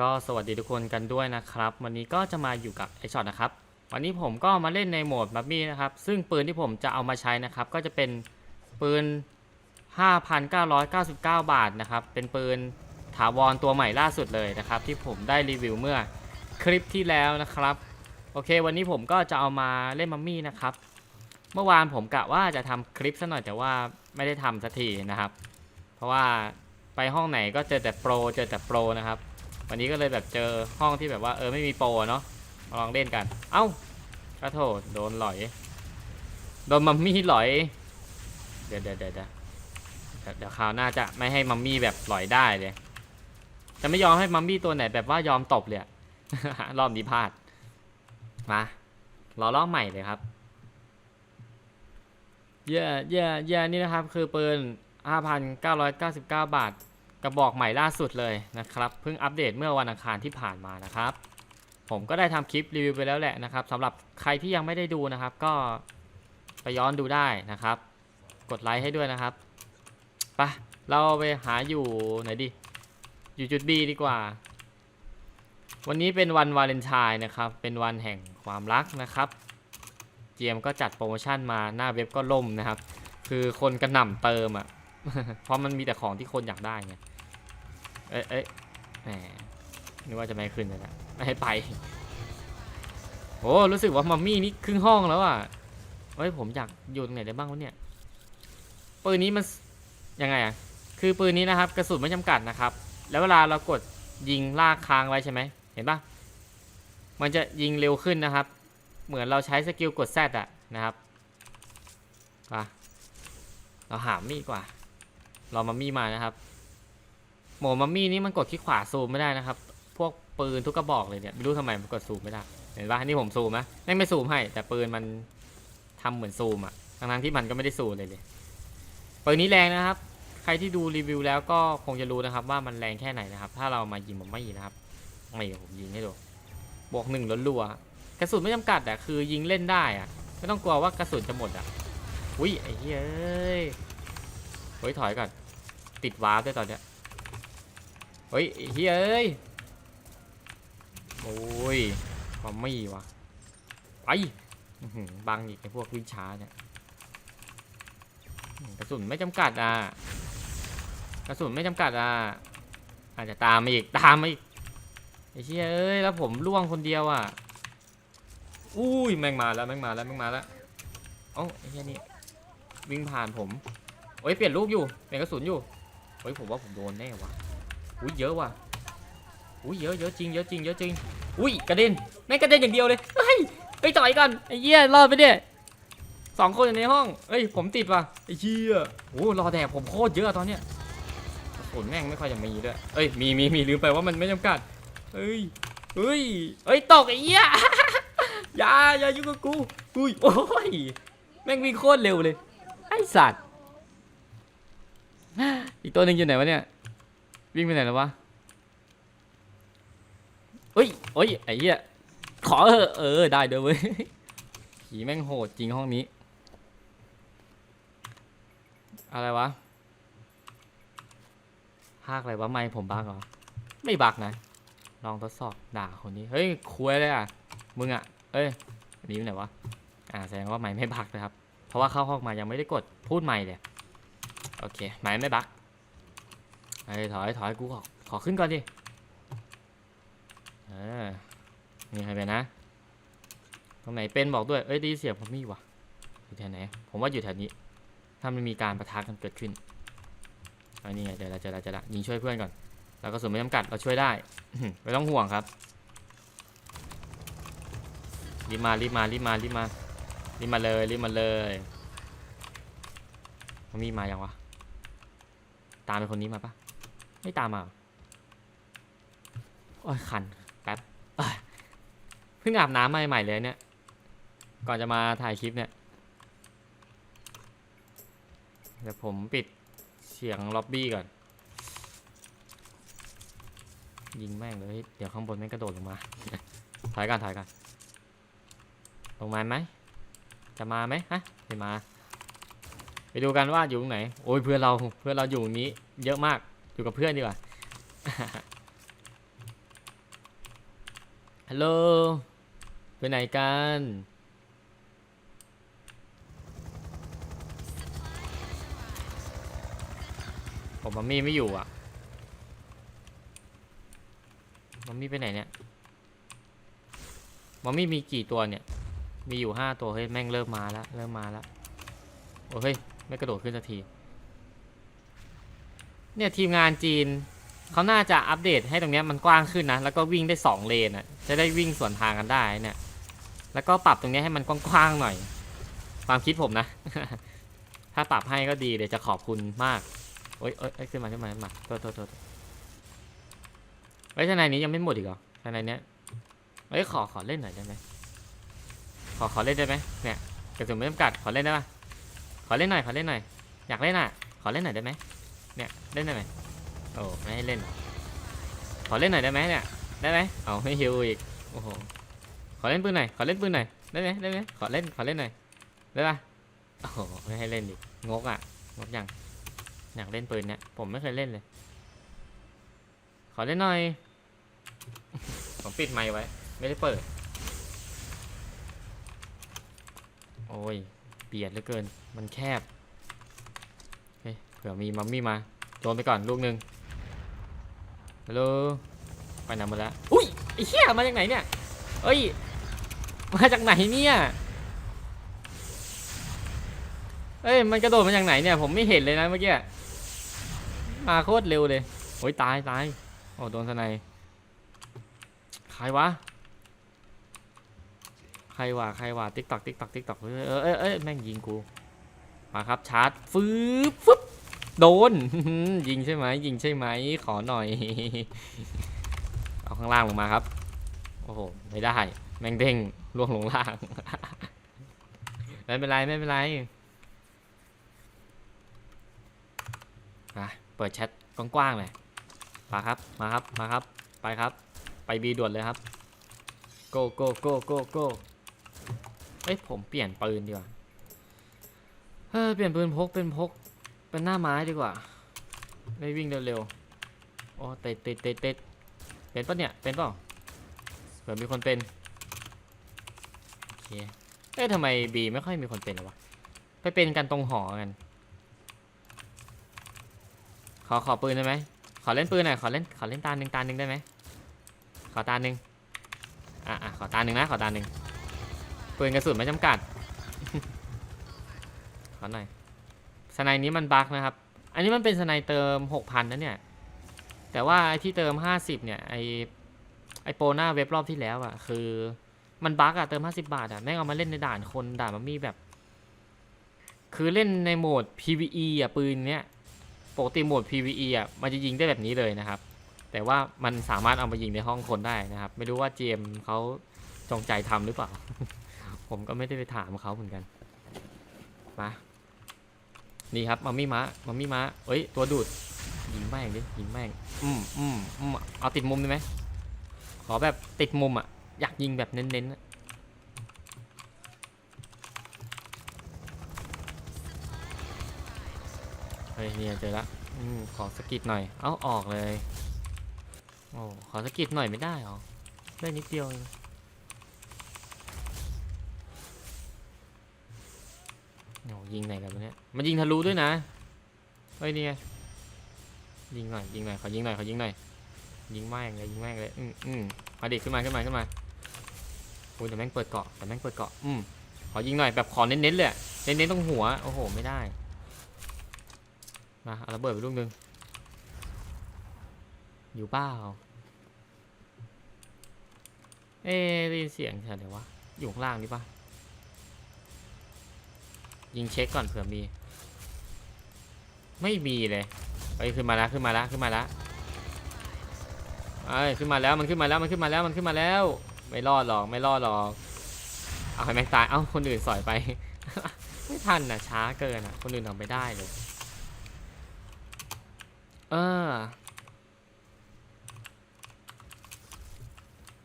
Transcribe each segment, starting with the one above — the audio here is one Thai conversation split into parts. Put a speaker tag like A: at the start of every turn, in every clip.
A: ก็สวัสดีทุกคนกันด้วยนะครับ วันนี้ก็จะมาอยู่กับไอช็อตนะครับ วันนี้ผมก็มาเล่นในโหมดมัมมี่นะครับ ซึ่งปืนที่ผมจะเอามาใช้นะครับ ก็จะเป็นปืน 5,999 บาทนะครับ เป็นปืนถาวรตัวใหม่ล่าสุดเลยนะครับ ที่ผมได้รีวิวเมื่อคลิปที่แล้วนะครับ โอเค วันนี้ผมก็จะเอามาเล่นมัมมี่นะครับ เมื่อวานผมกะว่าจะทำคลิปซะหน่อยแต่ว่าไม่ได้ทำสักทีนะครับ เพราะว่าไปห้องไหนก็เจอแต่โปรเจอแต่โปรนะครับ วันนี้ก็เลยแบบเจอห้องที่แบบว่าเออไม่มีโปรเนาะมาลองเล่นกัน เอ้ากระโถโดนหลอย โดนมัมมี่หลอย เดี๋ยวเดี๋ยวเดี๋ยวเดี๋ยวคราวหน้าจะไม่ให้มัมมี่แบบหลอยได้เลย จะไม่ยอมให้มัมมี่ตัวไหนแบบว่ายอมตบเลยรอบนี้พลาด มารอรอบใหม่เลยครับเย่เย่เย่นี่นะครับ คือปืน5,999 บาท กระบอกใหม่ล่าสุดเลยนะครับเพิ่งอัปเดตเมื่อวันอังคารที่ผ่านมานะครับ ผมก็ได้ทำคลิปรีวิวไปแล้วแหละนะครับสำหรับใครที่ยังไม่ได้ดูนะครับ ก็ไปย้อนดูได้นะครับ กดไลค์ให้ด้วยนะครับไปะเราไปหาอยู่ไหนดิอยู่จุด B ดีกว่า วันนี้เป็นวันวาเลนไทน์นะครับ เป็นวันแห่งความรักนะครับเจมก็จัดโปรโมชั่นมาหน้าเว็บก็ล่มนะครับ คือคนกระหน่ำเติมอะ เพราะมันมีแต่ของที่คนอยากได้ไง เอ้ยเอ้ยแหมนึกว่าจะไม่ขึ้นเลยนะไม่ให้ไป โอ้รู้สึกว่ามัมมี่นี่ครึ่งห้องแล้วอะเฮ้ยผมอยากอยู่ตรงไหนได้บ้างวะเนี่ย ปืนนี้มันยังไงอะ คือปืนนี้นะครับ กระสุนไม่จำกัดนะครับ แล้วเวลาเรากดยิงลากค้างไว้ใช่ไหม เห็นปะมันจะยิงเร็วขึ้นนะครับ เหมือนเราใช้สกิลกดแซดอะนะครับไปเราหามีดกว่า รามัมมี่มานะครับโหมดมัมมี่นี่มันกดคลิกขวาซูมไม่ได้นะครับ พวกปืนทุกกระบอกเลยเนี่ยไม่รู้ทำไมมันกดซูมไม่ได้ เห็นปะนี่ผมซูมนะไม่งไม่ซูมให้ แต่ปืนมันทำเหมือนซูมอะทั้งที่มันก็ไม่ได้ซูมเลยเลยปืนนี้แรงนะครับ ใครที่ดูรีวิวแล้วก็คงจะรู้นะครับ ว่ามันแรงแค่ไหนนะครับ ถ้าเรามายิงมัมมี่นะครับไม่ผมยิงให้ดูบวกหนึ่งล้วนๆกระสุนไม่จำกัดอะคือยิงเล่นได้อะไม่ต้องกลัวว่ากระสุนจะหมดอะอุ้ยไอ้เฮ้ย เฮ้ยถอยก่อนติดวาร์ปด้วยตอนเนี้ยเฮ้ยเฮ้ยเอ้ยโอ้ยมัมมี่วะไปบังอีกไอพวกวิ่งช้าเนี่ยกระสุนไม่จำกัดอะกระสุนไม่จำกัดอะอาจจะตามมาอีกตามมาอีกไอ้เชี่ยเอ้ยแล้วผมล่วงคนเดียวอะอุ้ยแม่งมาแล้วแม่งมาแล้วแม่งมาแล้วเอ้าไอ้เชี่ยนี่วิ่งผ่านผม โอ้ยเปลี่ยนลูกอยู่เปลี่ยนกระสุนอยู่เฮ้ยผมว่าผมโดนแน่ว่ะอุ้ยเยอะว่ะอุ้ยเยอะเยอะจริงเยอะจริงเยอะจริงอุ้ยกระเด็นแม่งกระเด็นอย่างเดียวเลยเฮ้ยเฮ้ยต่อยกันไอ้เหี้ยรอดไปเนี่ยสองคนอยู่ในห้องเอ้ยผมติดว่ะไอ้เหี้ยโอ้รอแดกผมโคตรเยอะตอนเนี้ยกระสุนแม่งไม่ค่อยจะมีด้วยเอ้ยมีมีมีลืมไปว่ามันไม่จำกัดเฮ้ยเฮ้ยเฮ้ยตกไอ้เหี้ยอย่าอย่ายุ่งกับกูอุ้ยโอ้ยแม่งวิ่งโคตรเร็วเลยไอ้สัตว์ อีกตัวหนึ่งอยู่ไหนวะเนี่ย วิ่งไปไหนแล้ววะเฮ้ยเฮ้ยไอ้เหี้ยขอเออเออได้เด้อเว้ยผีแม่งโหดจริงห้องนี้ อะไรวะภาคอะไรวะไม่ผมบักเหรอ ไม่บักนะ ลองทดสอบด่าคนนี้ เฮ้ยคุยเลยอะ มึงอะ เอ้ยนี่ไหนวะ อ่าแสดงว่าไม่ไม่บักนะครับ เพราะว่าเข้าห้องมายังไม่ได้กดพูดไม่เลย โอเคไม่ไม่บักไอ้ถอยถอยกูขอขอขึ้นก่อนดิเออนี่ใครไปนะ ตรงไหนเป็นบอกด้วย เอ้ยไดีเสียงผมมีวะอยู่แถวไหน ผมว่าอยู่แถวนี้ ถ้ามันมีการประทะกันเกิดขึ้นอานี่ไงเดี๋ยวเราจะเราจะละยิงช่วยเพื่อนก่อน แล้วก็สุนไม่จำกัดเราช่วยได้ ไม่ต้องห่วงครับ รีบมา รีบมา รีบมา รีบมา รีบมาเลย รีบมาเลยมันมีมายังวะ ตามไปคนนี้มาปะไม่ตามมาอโอ้ยคันแป๊บเพิ่งอาบน้ำใหม่ๆเลยเนี่ย ก่อนจะมาถ่ายคลิปเนี่ยเดี๋ยวผมปิดเสียงล็อบบี้ก่อน ยิงแม่งเลย เดี๋ยวข้างบนแม่งกระโดดลงมา ถอยกันถอยกันลงมาไหม จะมาไหมฮะไม่มา ดูกันว่าอยู่ตรงไหน โอ้ยเพื่อนเราเพื่อนเราอยู่ตรงนี้ เยอะมากอยู่กับเพื่อนดีกว่าฮัลโหลไปไหนกันผมมัมมี่ไม่อยู่อะมัมมี่ไปไหนเนี่ยมัมมี่มีกี่ตัวเนี่ย มีอยู่ห้าตัวเฮ้ยแม่งเริ่มมาแล้วเริ่มมาแล้วโอ้เฮ้ย ไม่กระโดดขึ้นสักที เนี่ยทีมงานจีนเขาน่าจะอัปเดตให้ตรงเนี้ยมันกว้างขึ้นนะ แล้วก็วิ่งได้สองเลนอะ จะได้วิ่งสวนทางกันได้เนี่ย แล้วก็ปรับตรงเนี้ยให้มันกว้างๆหน่อย ความคิดผมนะ ถ้าปรับให้ก็ดีเดี๋ยวจะขอบคุณมาก โอ๊ยโอ๊ยโอ๊ยขึ้นมาขึ้นมาขึ้นมาโทษโทษโทษเฮ้ยทนายนี้ยังไม่หมดอีกเหรอทนายเนี้ยเฮ้ยขอขอเล่นหน่อยได้ไหมขอขอเล่นได้ไหมเนี่ยกระสุนไม่จำกัดขอเล่นได้ปะ ขอเล่นหน่อยขอเล่นหน่อยอยากเล่นอะ ขอเล่นหน่อยได้ไหมเนี่ยเล่นได้ไหมโอ้ไม่ให้เล่น ขอเล่นหน่อยได้ไหมเนี่ยได้ไหมเอาไม่ฮิวอีกโอ้โหขอเล่นปืนหน่อยขอเล่นปืนหน่อยได้ไหมได้ไหมขอเล่นขอเล่นหน่อยได้ปะโอ้โหไม่ให้เล่นอีกงกอะงกยังอยากเล่นปืนเนี่ยผมไม่เคยเล่นเลย ขอเล่นหน่อยผมปิดไมค์ไว้ ไม่ได้เปิด โอ้ย เบียดเหลือเกิน มันแคบเผื่อมีมัมมี่มาโจนไปก่อนลูกหนึ่งฮัลโหล ไปไหนหมดแล้ว อุ้ยไอ้เหี้ยมาจากไหนเนี่ย เอ้ย มาจากไหนเนี่ย เอ้ย มันกระโดดมาจากไหนเนี่ย ผมไม่เห็นเลยนะเมื่อกี้ มาโคตรเร็วเลย โอ้ยตายตาย โอ้โดนสไนใครวะ ใครวะใครวะติ๊กตอกติ๊กตอกติ๊กตอกเออเออเออเอ้ยแม่งยิงกูมาครับชาร์จฟืบฟึบโดน ยิงใช่ไหมยิงใช่ไหมขอหน่อย เอาข้างล่างลงมาครับ โอ้โหไม่ได้ แม่งเด้งล่วงลงล่างไม่เป็นไรไม่เป็นไรมาเปิดแชทกว้างๆเลยมาครับมาครับมาครับไปครับ ไปบีด่วนเลยครับ go go go go go อ้ยผมเปลี่ยนปืนดีกว่าเฮ้ยเปลี่ยนปืนพกเป็นพกเป็นหน้าไม้ดีกว่าได้วิ่งเร็วๆโอ้ติดติดติดติดเป็นปะเนี่ยเป็นเปล่าเผื่อมีคนเป็นโอเคเอ๊ะทำไมบีไม่ค่อยมีคนเป็นหรอวะไปเป็นกันตรงหอกันขอขอปืนได้ไหมขอเล่นปืนหน่อยขอเล่นขอเล่นตาหนึ่งตาหนึ่งได้ไหมขอตาหนึ่งอะอะขอตาหนึ่งนะขอตาหนึ่ง ปืนกระสุนไม่จำกัดขอหน่อยสไนนี้มันบั๊กนะครับ อันนี้มันเป็นสไนเติมหกพันนะเนี่ย แต่ว่าไอ้ที่เติมห้าสิบเนี่ยไอไอโปรหน้าเว็บรอบที่แล้วอะคือมันบั๊กอะเติมห้าสิบาทอะแม่งเอามาเล่นในด่านคนด่านมันมีแบบ คือเล่นในโหมด PVE อะปืนเนี้ยปกติโหมด PVE อะมันจะยิงได้แบบนี้เลยนะครับ แต่ว่ามันสามารถเอามายิงในห้องคนได้นะครับ ไม่รู้ว่า GM เขาจงใจทำหรือเปล่า ผมก็ไม่ได้ไปถามเขาเหมือนกัน มา นี่ครับมัมมี่ม้ามัมมี่ม้าเอ้ย ตัวดูด ยิงแม่งดิ ยิงแม่ง อืมอืมอืมเอาติดมุมได้ไหม ขอแบบติดมุมอะ อยากยิงแบบเน้นๆอะเฮ้ยเนี่ยเจอละอืมขอสกิดหน่อย เอาออกเลย โอ้ ขอสกิดหน่อยไม่ได้หรอ ได้นิดเดียวเอง โอ้ยิงไหนกันวะเนี่ยมันยิงทะลุด้วยนะเฮ้ยนี่ไงยิงหน่อยยิงหน่อยขอยิงหน่อยขอยิงหน่อยยิงแม่งเลยยิงแม่งเลยอืมอืมมาดิขึ้นมาขึ้นมาขึ้นมาโอ้ยแต่แม่งเปิดเกาะแต่แม่งเปิดเกาะอืมขอยิงหน่อยแบบขอเน้นๆเลยอะเน้นๆตรงหัวโอ้โหไม่ได้มาเอาระเบิดไปลูกหนึ่งอยู่เปล่าเอ๊ได้ยินเสียงแถวไหนวะอยู่ข้างล่างนี่ปะ ยิงเช็คก่อนเผื่อมี ไม่มีเลยเอ้ยขึ้นมาแล้วขึ้นมาแล้วขึ้นมาแล้วเอ้ยขึ้นมาแล้วมันขึ้นมาแล้วมันขึ้นมาแล้วมันขึ้นมาแล้ว ไม่รอดหรอกไม่รอดหรอกเอาให้แม็กตายเอ้าคนอื่นสอยไป ไม่ทันน่ะช้าเกินอะ คนอื่นทำไม่ได้เลย เออ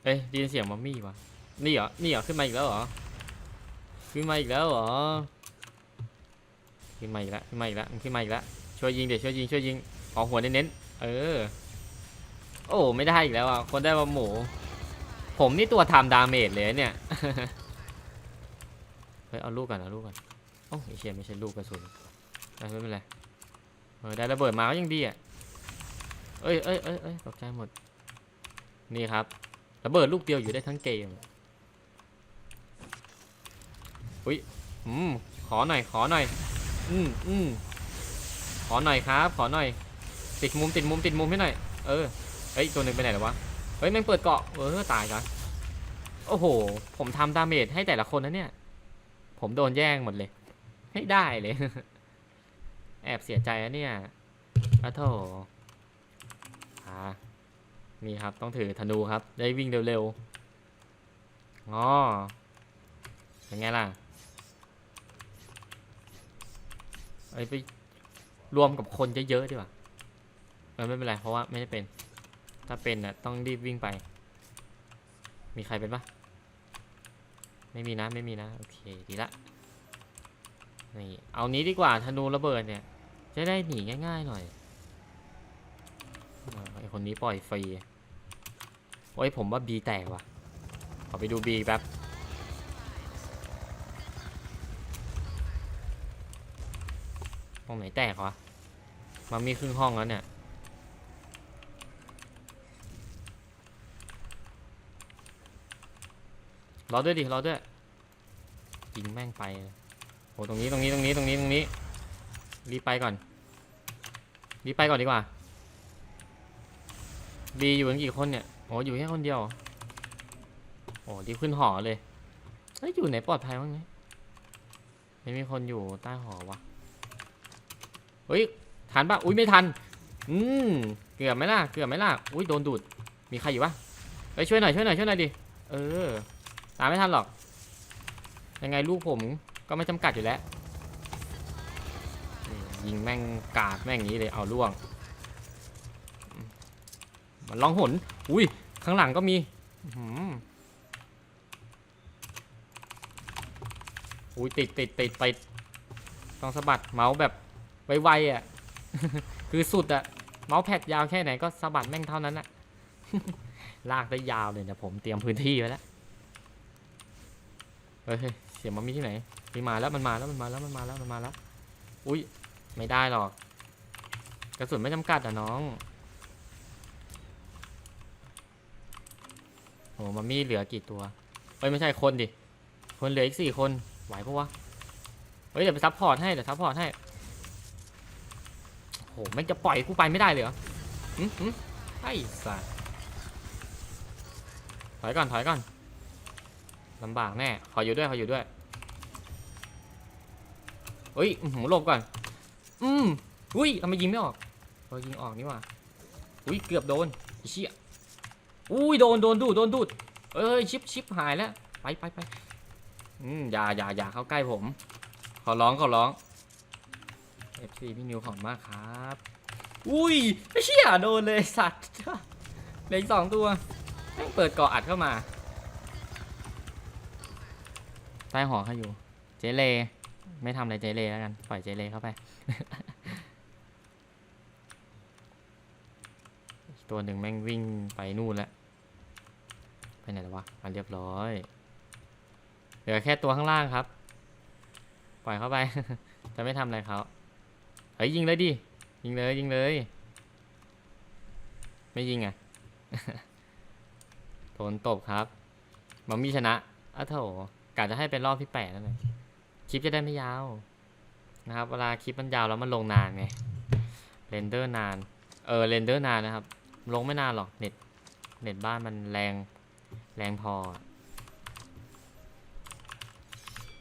A: เอ้ยได้ยินเสียงมัมมี่วะนี่เหรอนี่เหรอขึ้นมาอีกแล้วเหรอขึ้นมาอีกแล้วเหรอ ขึ้นมาอีกแล้วขึ้นมาอีกแล้วมันขึ้นมาอีกแล้วช่วยยิงเดี๋ยวช่วยยิงช่วยยิงขอหัวเน้นๆเออ โอ้ไม่ได้อีกแล้วอะคนได้มาหมู ผมนี่ตัวทำดาเมจเลยเนี่ยเฮ้ยเอาลูกก่อนเอาลูกก่อนโอ้าไอเชียไม่ใช่ลูกกระสุนไม่ไม่เป็นไรเออได้ระเบิดมาก็ยังดีอะเอ้ยเอ้ยเอ้ยเอ้ยตกใจหมด นี่ครับระเบิดลูกเดียวอยู่ได้ทั้งเกมอุ้ยอืมขอหน่อยขอหน่อย อืมอืมขอหน่อยครับ ขอหน่อย ติดมุมติดมุมติดมุมให้หน่อย เออ เฮ้ย ตัวหนึ่งไปไหนแล้ววะ เฮ้ยม่งเปิดเกาะ เออ ตายกันโอ้โห ผมทำดาเมจให้แต่ละคนนะเนี่ย ผมโดนแย่งหมดเลย ให้ได้เลย แอบเสียใจนะเนี่ยอะโถอ่านี่ครับ ต้องถือธนูครับ ได้วิ่งเร็วๆ อ๋อเป็นไงล่ะ เอ้ไปรวมกับคนเยอะๆดีกว่าเออไม่เป็นไรเพราะว่าไม่ได้เป็น ถ้าเป็นน่ะต้องรีบวิ่งไป มีใครเป็นปะไม่มีนะไม่มีนะโอเคดีละนี่เอานี้ดีกว่าธนูระเบิดเนี่ย จะได้หนีง่ายๆหน่อยไอคนนี้ปล่อยฟรีโอ้ยผมว่าบีแตกว่ะขอไปดูบีแป๊บ ห้องไหนแตกวะมันมีครึ่งห้องแล้วเนี่ยรอด้วยดิรอด้วยยิงแม่งไปโอ้ตรงนี้ตรงนี้ตรงนี้ตรงนี้ตรงนี้ รีไปก่อน รีไปก่อนดีกว่าบีอยู่กันกี่คนเนี่ยโอ้อยู่แค่คนเดียวโอ้รีขึ้นหอเลยเฮ้ยอยู่ไหนปลอดภัยบ้างไหมไม่มีคนอยู่ใต้หอวะ ฮ้ยทันปะอุ้ยไม่ทัน อืมเกือบไหมล่ะเกือบไหมล่ะอุ้ยโดนดูด มีใครอยู่ปะไปช่วยหน่อยช่วยหน่อยช่วยหน่อยดิ เออ ตามไม่ทันหรอก ยังไงลูกผมก็ไม่จำกัดอยู่แล้ว ยิงแม่งกาดแม่งอย่างนี้เลย เอาล่วง มันร้องหน อุ้ยข้างหลังก็มีอื้อหืออุ้ยติดติดติดไปต้องสะบัดเมาส์แบบ ไวๆอะ คือสุดอะ เมาส์แพดยาวแค่ไหนก็สะบัดแม่งเท่านั้นอะ ลากได้ยาวเลยนะผมเตรียมพื้นที่ไว้แล้ว เฮ้ยเฮ้ยเสียงมันมีที่ไหนมีมาแล้วมันมาแล้วมันมาแล้วมันมาแล้วมันมาแล้ว อุ้ยไม่ได้หรอก กระสุนไม่จำกัดอะน้องโอ้มันมีเหลือกี่ตัวเอ้ยไม่ใช่คนดิ คนเหลืออีกสี่คน ไหวปะวะ เฮ้ยเดี๋ยวไปซัพพอร์ตให้เดี๋ยวซัพพอร์ตให้ โหแม่งจะปล่อยกูไปไม่ได้เลยเหรอหืมหืมไอ้สัสถอยก่อนถอยก่อนลำบากแน่ขออยู่ด้วยขออยู่ด้วยเฮ้ยหือหลบก่อน อืมอุ้ยทำไมยิงไม่ออกเออยิงออกนี่ว่าอุ้ยเกือบโดนเชี่ยอุ้ยโดนโดนดูดโดนดูดเอ้ยชิปชิปหายแล้วไปไปไปอืมอย่าอย่าอย่าเข้าใกล้ผม ขอร้องขอร้อง FC พี่นิวขอบมากครับ อุ้ยไอ้เชี่ยโดนเลยสัตว์เหลืออีกสองตัวแม่งเปิดเกาะอัดเข้ามา ใต้หอเขาอยู่ เจเล ไม่ทำอะไรเจเลแล้วกัน ปล่อยเจเลเข้าไป ตัวหนึ่งแม่งวิ่งไปนู่นแล้ว ไปไหนแล้ววะมาเรียบร้อย เหลือแค่ตัวข้างล่างครับ ปล่อยเข้าไป จะไม่ทำอะไรเขา เฮ้ยยิงเลยดิ ยิงเลยยิงเลย ไม่ยิงอะโดนตบครับมัมมี่ชนะอ้าโถกะจะให้เป็นรอบที่แปดนั่นเลยคลิปจะได้ไม่ยาว นะครับ เวลาคลิปมันยาวแล้วมันลงนานไง เรนเดอร์นาน เออ เรนเดอร์นานนะครับ ลงไม่นานหรอก เน็ต เน็ตบ้านมันแรง แรงพอ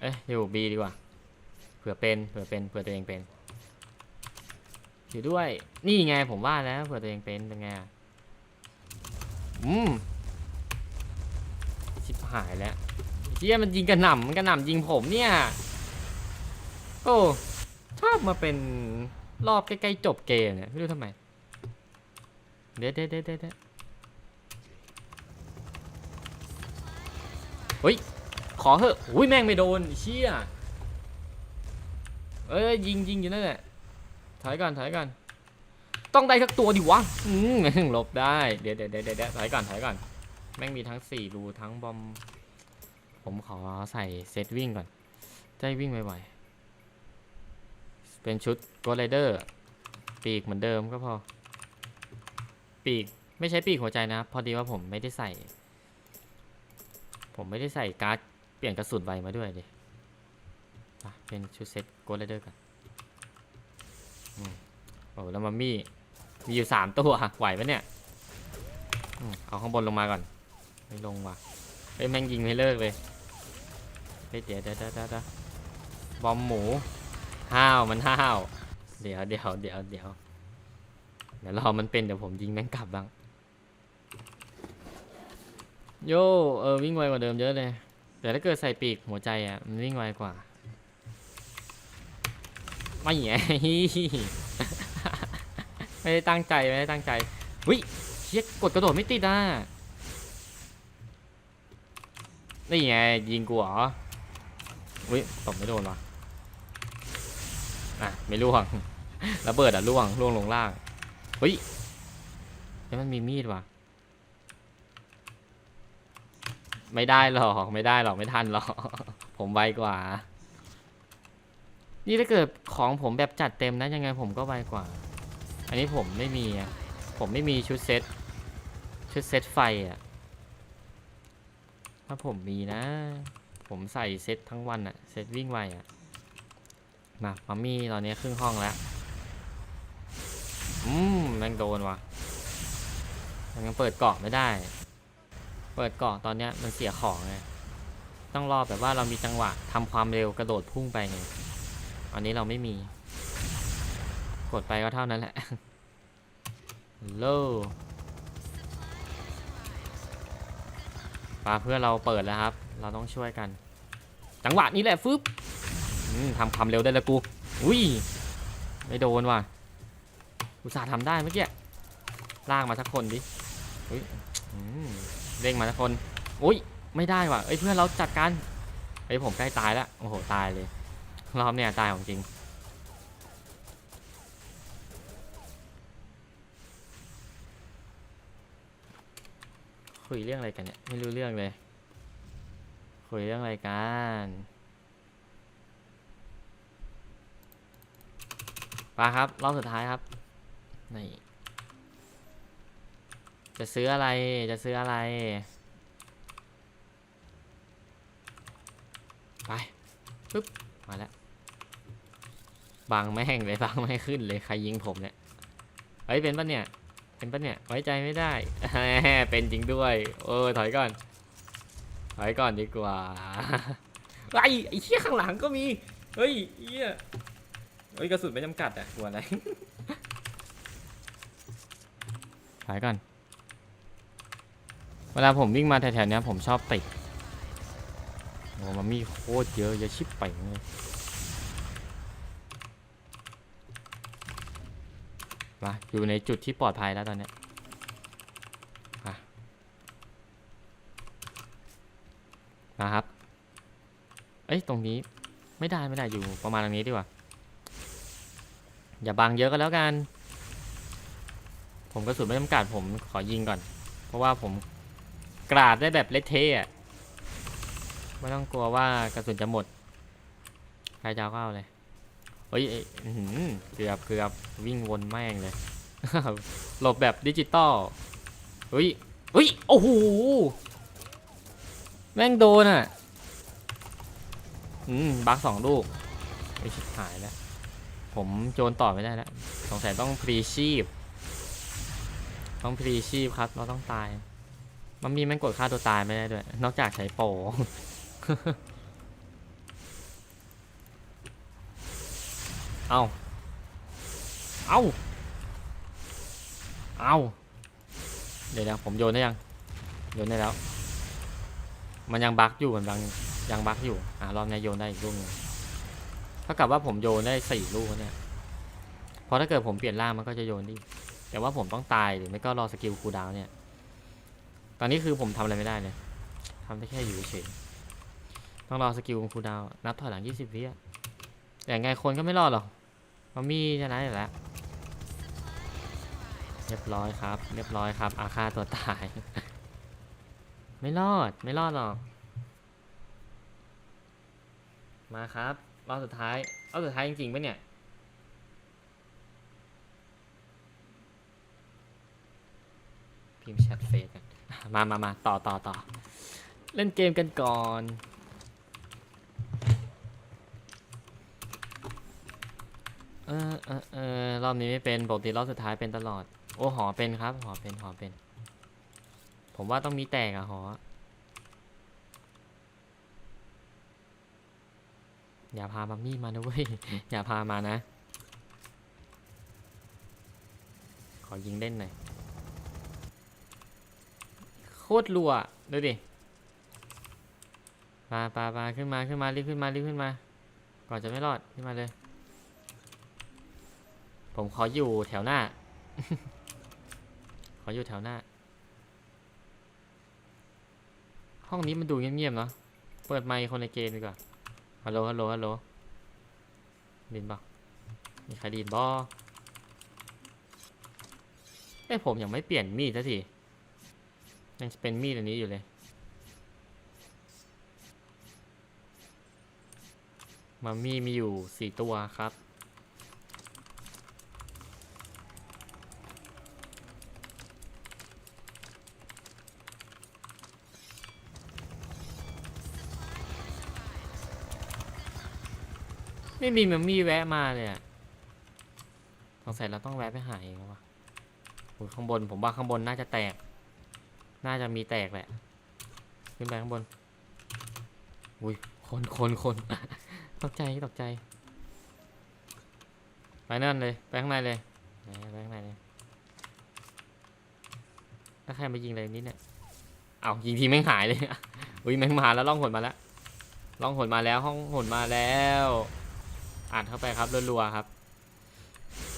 A: เอ้ยอยู่บีดีกว่า เผื่อเป็น เผื่อเป็น เผื่อตัวเองเป็น อยู่ด้วย นี่ไงผมว่าแล้วเผื่อตัวเองเป็นเป็นไงอืมชิบหายแล้วเชี่ยมันยิงกระหน่ำมันกระหน่ำยิงผมเนี่ย โอ้ชอบมาเป็นรอบใกล้ๆจบเกมเนี่ยไม่รู้ทำไม เด็ดเด็ดเด็ดเด็ดเฮ้ย ขอเหอะอุ้ยแม่งไม่โดนเชี่ยเอ้ยยิงยิงอยู่นั่นแหละ ถอยก่อนถอยก่อนต้องได้สักตัวดิวะอืมหลบได้เดี๋ยวเดี๋ยวเดี๋ยวเดี๋ยวถอยก่อนถอยก่อน แม่งมีทั้งสี่รูทั้งบอม ผมขอใส่เซตวิ่งก่อนจะได้วิ่งไวๆเป็นชุดโกลเดอร์ ปีกเหมือนเดิมก็พอ ปีกไม่ใช้ปีกหัวใจนะ พอดีว่าผมไม่ได้ใส่ ผมไม่ได้ใส่การ์ดเปลี่ยนกระสุนไวมาด้วยดิเป็นชุดเซตโกลเดอร์กันอืม โอ้แล้วมัมมี่ มีอยู่สามตัวไหวปะเนี่ยอเอาข้างบนลงมาก่อน ไม่ลงว่ะเฮ้ยแม่งยิงไม่เลิกเลยเฮ้ยเดี๋ยวเดี๋ยวเดี๋ยวเดี๋ยวเดี๋ยวบอมหมู ห้าวมันห้าว เดี๋ยวเดี๋ยวเดี๋ยวเดี๋ยวเดี๋ยวรอมันเป็นเดี๋ยวผมยิงแม่งกลับบ้าง โย่เออวิ่งไวกว่าเดิมเยอะเลย แต่ถ้าเกิดใส่ปีกหัวใจอะมันวิ่งไวกว่า ไม่ไงไม่ได้ตั้งใจไม่ได้ตั้งใจวิเชี่ยกดกระโดดไม่ติดอะนี่ไงยิงกูเหรอวิตบไม่โดนวะอะไม่ล่วงระเบิดอะล่วงล่วงลงล่างเฮ้ยแล้วมันมีมีดว่ะ ไม่ได้หรอกไม่ได้หรอกไม่ทันหรอก ผมไวกว่า นี่ถ้าเกิดของผมแบบจัดเต็มนะยังไงผมก็ไวกว่า อันนี้ผมไม่มีอะ ผมไม่มีชุดเซต ชุดเซตไฟอะ ถ้าผมมีนะ ผมใส่เซตทั้งวันอะ เซตวิ่งไวอะ มามัมมี่ตอนนี้ครึ่งห้องแล้ว อืมแม่งโดนว่ะยังเปิดเกาะไม่ได้ เปิดเกาะตอนนี้มันเสียของไง ต้องรอแบบว่าเรามีจังหวะทำความเร็วกระโดดพุ่งไปไง อันนี้เราไม่มี กดไปก็เท่านั้นแหละโลปลาเพื่อเราเปิดแล้วครับ เราต้องช่วยกัน จังหวะนี้แหละฟึบทำความเร็วได้แล้วกู อุ้ย ไม่โดนว่ะ อุตส่าห์ทำได้เมื่อกี้ลากมาสักคนดิอุ้ยเร่งมาสักคน อุ้ย ไม่ได้ว่ะ เอ้ยเพื่อนเราจัดการ เอ้ยผมใกล้ตายแล้ว โอ้โห ตายเลย รอบเนี้ยตายของจริง คุยเรื่องอะไรกันเนี่ย ไม่รู้เรื่องเลย คุยเรื่องอะไรกันไปาครับ รอบสุดท้ายครับ นี่ จะซื้ออะไร จะซื้ออะไร ไป ปึ๊บ มาแล้ว บังแม่งเลยบังไม่ขึ้นเลยใครยิงผมเนี่ยเฮ้ยเป็นปะเนี่ยเป็นปะเนี่ยไว้ใจไม่ได้เป็นจริงด้วยเออถอยก่อนถอยก่อนดีกว่าไอ้ไอ้เหี้ยข้างหลังก็มีเฮ้ยเหี้ยเฮ้ยกระสุนไม่จำกัดอะกลัวอะไรถอยก่อน เวลาผมวิ่งมาแถวๆนี้ผมชอบติดโอ้มันมีโคตรเยอะเยอะชิบไปเลย มาอยู่ในจุดที่ปลอดภัยแล้วตอนนี้มามาครับ เอ้ยตรงนี้ไม่ได้ไม่ได้อยู่ประมาณตรงนี้ดีกว่า อย่าบังเยอะก็แล้วกัน ผมกระสุนไม่จำกัดผมขอยิงก่อน เพราะว่าผมกราดได้แบบเละเทะไม่ต้องกลัวว่ากระสุนจะหมด ใครจะเอาก็เอาเลย เฮ้ยเอ้ยอื้อหือเกือบเกือบวิ่งวนแม่งเลย หลบแบบดิจิตอลเฮ้ยเฮ้ยโอ้โหแม่งโดนอะอืมบักสองลูกไม่ชิบหายแล้วผมโจนต่อไม่ได้แล้วสงสัยต้องพรีชีพ ต้องพรีชีพครับ เราต้องตาย มันมีแม่งกดฆ่าตัวตายไม่ได้ด้วย นอกจากใช้โป เอาเอาเอาเดี๋ยวนะผมโยนได้ยัง โยนได้แล้ว มันยังบั๊กอยู่มันยังยังบั๊กอยู่ อ่ารอบนี้โยนได้อีกลูกนึงเท่ากับว่าผมโยนได้สี่ลูกเนี่ยเพราะถ้าเกิดผมเปลี่ยนร่างมันก็จะโยนดีแต่ว่าผมต้องตายหรือไม่ก็รอสกิลคูดาวเนี่ย ตอนนี้คือผมทำอะไรไม่ได้เลยทำได้แค่อยู่เฉยต้องรอสกิลคูดาวนับถอยหลัง20วิอะแต่ไงคนก็ไม่รอดหรอก มันมีชนะอยู่แล้วเรียบร้อยครับ เรียบร้อยครับ อาฆาตตัวตาย ไม่รอดไม่รอดหรอก มาครับรอบสุดท้ายรอบสุดท้ายจริงๆปะเนี่ยพิมพ์แชทเฟซกันมามามาต่อต่อต่อ เล่นเกมกันก่อน ออเออเออรอบนี้ไม่เป็นปกติรอบสุดท้ายเป็นตลอด โอ้หอเป็นครับ หอเป็นหอเป็น ผมว่าต้องมีแตกอะหอ อย่าพามัมมี่มานะเว้ย อย่าพามานะ ขอยิงเล่นหน่อยโคตรรัวดูดิปาปาปาขึ้นมาขึ้นมารีบขึ้นมารีบขึ้นมา ก่อนจะไม่รอดขึ้นมาเลย ผมขออยู่แถวหน้า ขออยู่แถวหน้า ห้องนี้มันดูเงียบๆเนาะ เปิดไมค์คนในเกมดีกว่า ฮัลโหล ฮัลโหล ฮัลโหลดินปะมีใครดินบอเอ้ยผมยังไม่เปลี่ยนมีดสักทียังเป็นมีดอันนี้อยู่เลยมามี่มีอยู่สี่ตัวครับ ไม่มีมัมมี่แวะมาเลยอะสงสัยเราต้องแวะไปหาเองแล้ววะโอ้ยข้างบนผมว่าข้างบนน่าจะแตก น่าจะมีแตกแหละ ขึ้นไปข้างบน อุ้ย คนคนคน ตกใจตกใจ ไปนั่นเลย ไปข้างในเลย ไปข้างในเลยถ้าใครมายิงอะไรนี้เนี่ย เอายิงทีแม่งหายเลยอุ้ยแม่งมาแล้วล่องหนมาแล้วล่องหนมาแล้วห้องหนมาแล้ว อ่านเข้าไปครับรัวๆครับ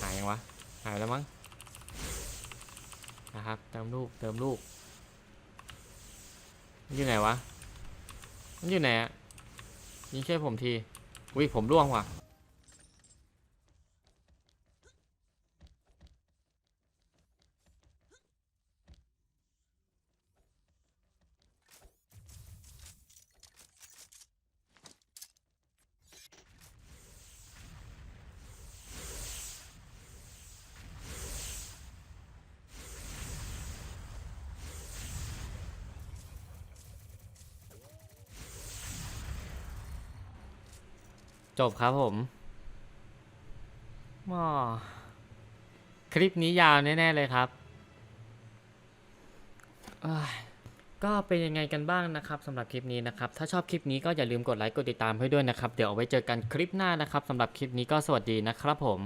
A: หายยังวะ หายแล้วมั้ง นะครับ เติมลูก เติมลูกอยู่ไหนวะ มันอยู่ไหนอะยิงช่วยผมที อุ้ยผมร่วงว่ะ จบครับผมมอคลิปนี้ยาวแน่ ๆ เลยครับ ก็เป็นยังไงกันบ้างนะครับสำหรับคลิปนี้นะครับ ถ้าชอบคลิปนี้ก็อย่าลืมกดไลค์กดติดตามให้ด้วยนะครับ เดี๋ยวเอาไว้เจอกันคลิปหน้านะครับสำหรับคลิปนี้ก็สวัสดีนะครับผม